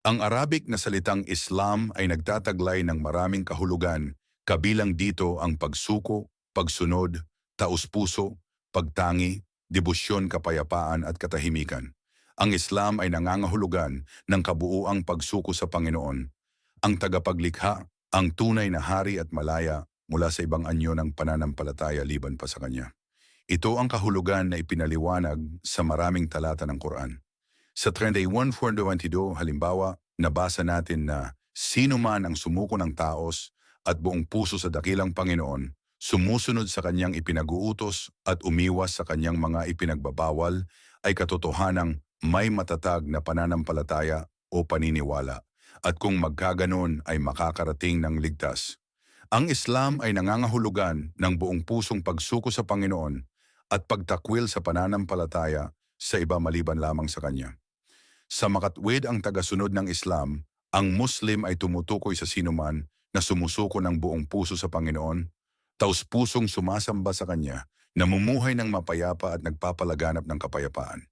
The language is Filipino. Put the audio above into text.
Ang Arabic na salitang Islam ay nagtataglay ng maraming kahulugan, kabilang dito ang pagsuko, pagsunod, taus-puso, pagtangi, debosyon, kapayapaan at katahimikan. Ang Islam ay nangangahulugan ng kabuuang pagsuko sa Panginoon, ang tagapaglikha, ang tunay na hari at malaya mula sa ibang anyo ng pananampalataya liban pa sa Kanya. Ito ang kahulugan na ipinaliwanag sa maraming talata ng Quran. Sa 31.422, halimbawa, nabasa natin na sino man ang sumuko ng taos at buong puso sa dakilang Panginoon, sumusunod sa kanyang ipinag-uutos at umiwas sa kanyang mga ipinagbabawal ay katotohanang may matatag na pananampalataya o paniniwala at kung magkaganon ay makakarating ng ligtas. Ang Islam ay nangangahulugan ng buong pusong pagsuko sa Panginoon at pagtakwil sa pananampalataya sa iba maliban lamang sa Kanya. Sa makatwid ang tagasunod ng Islam, ang Muslim ay tumutukoy sa sinuman na sumusuko ng buong puso sa Panginoon, taus pusong sumasamba sa Kanya, namumuhay ng mapayapa at nagpapalaganap ng kapayapaan.